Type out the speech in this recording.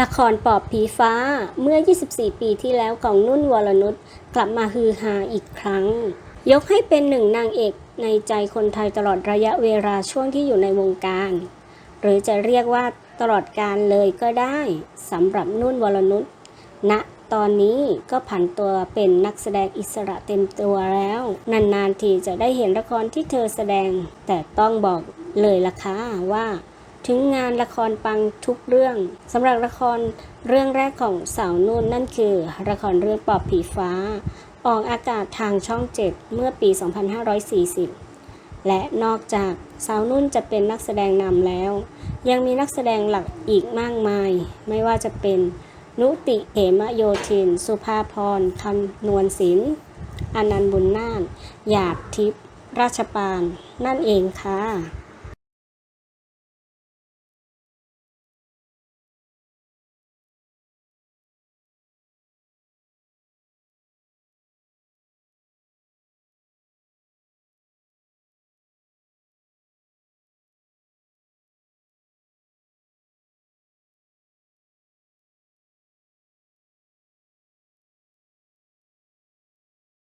ละครปอบผีฟ้าเมื่อ 24 ปีที่แล้วของนุ่นวรนุชกลับมาฮือฮาอีกครั้ง ยกให้เป็นหนึ่งนางเอกในใจคนไทยตลอดระยะเวลาช่วงที่อยู่ในวงการ หรือจะเรียกว่าตลอดการเลยก็ได้สำหรับนุ่นวรนุชณตอนนี้ก็ผันตัวเป็นนักแสดงอิสระเต็มตัวแล้ว นานๆทีจะได้เห็นละครที่เธอแสดง แต่ต้องบอกเลยล่ะค่ะว่า ถึงงานละครปังทุกเรื่องสำหรับละครเรื่องแรกของสาวนุ่นนั่นคือ ละครเรื่องปอบผีฟ้า ออกอากาศทางช่อง7เมื่อปี 2540 และนอกจากสาวนุ่นจะเป็นนักแสดงนำแล้ว ยังมีนักแสดงหลักอีกมากมาย ไม่ว่าจะเป็นนุติเหมโยธิน สุภาพรคำนวลศิลป์อนันต์บุญนาถหยาดทิพย์ราชปาน นั่นเองค่ะ